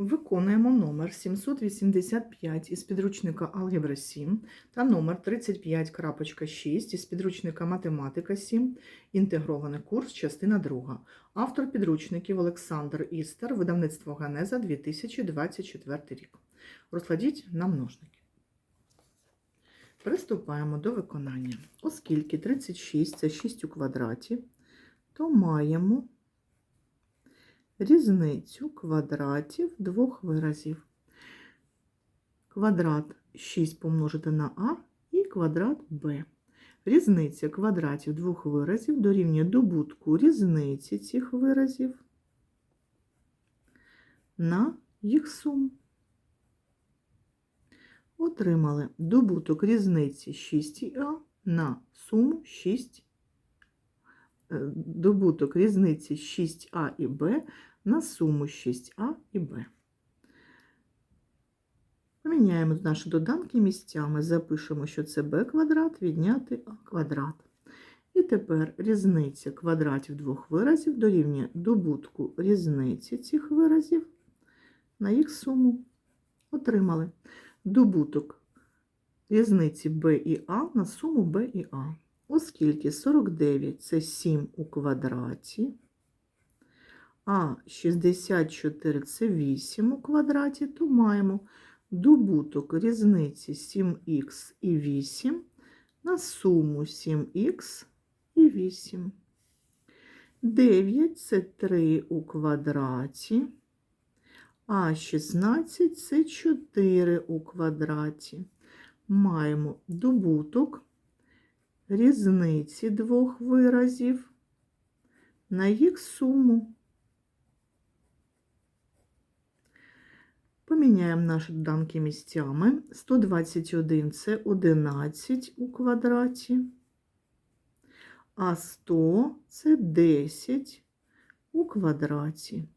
Виконуємо номер 785 із підручника Алгебра 7 та номер 35.6 із підручника Математика 7, інтегрований курс, частина 2. Автор підручників Олександр Істер, видавництво Ганеза 2024 рік. Розкладіть на множники. Приступаємо до виконання. Оскільки 36 це 6 у квадраті, то маємо різницю квадратів двох виразів. Квадрат 6 помножити на а і квадрат b. Різниця квадратів двох виразів дорівнює добутку різниці цих виразів на їх суму. Отримали добуток різниці 6а на суму 6 е, добуток різниці 6а і b на суму 6а і b. Поміняємо наші доданки місцями, запишемо, що це b квадрат відняти а квадрат. І тепер різниця квадратів двох виразів дорівнює добутку різниці цих виразів на їх суму. Отримали добуток різниці b і a на суму b і a. Оскільки 49 це 7 у квадраті, а 64 це 8 у квадраті, то маємо добуток різниці 7х і 8 на суму 7х і 8. 9 це 3 у квадраті, а 16 це 4 у квадраті. Маємо добуток різниці двох виразів на їх суму. Поміняємо наші доданки місцями. 121 це 11 у квадраті, а 100 це 10 у квадраті.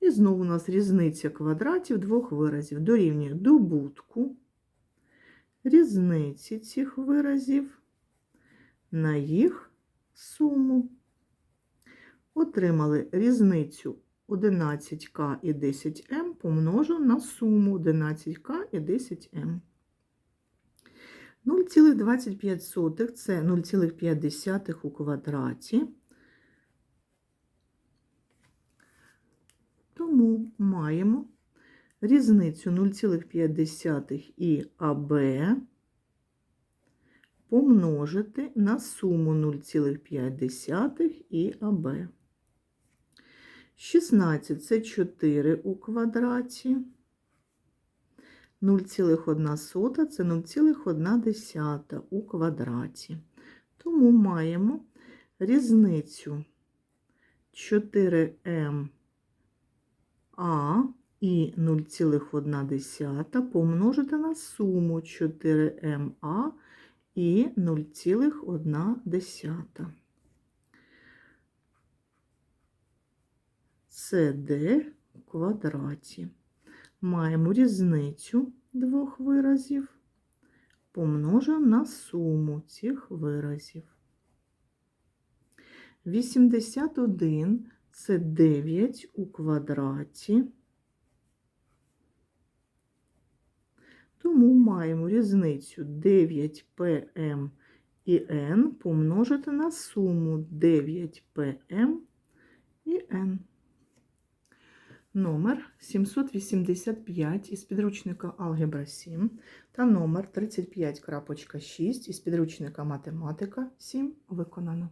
І знову у нас різниця квадратів двох виразів дорівнює добутку різниці цих виразів на їх суму. Отримали різницю 11к і 10м помножу на суму 11к і 10м. 0,25 це 0,5 у квадраті. Тому маємо різницю 0,5 і АБ помножити на суму 0,5 і АБ. 16 це 4 у квадраті. 0,1 це 0,1 у квадраті. Тому маємо різницю 4м а і 0,1 помножити на суму 4ма і 0,1. CD в квадраті. Маємо різницю двох виразів, помножимо на суму цих виразів. 81 це 9 у квадраті. Тому маємо різницю 9pm і n помножити на суму 9pm і n. Номер 785 із підручника Алгебра 7 та номер 35.6 із підручника Математика 7 виконано.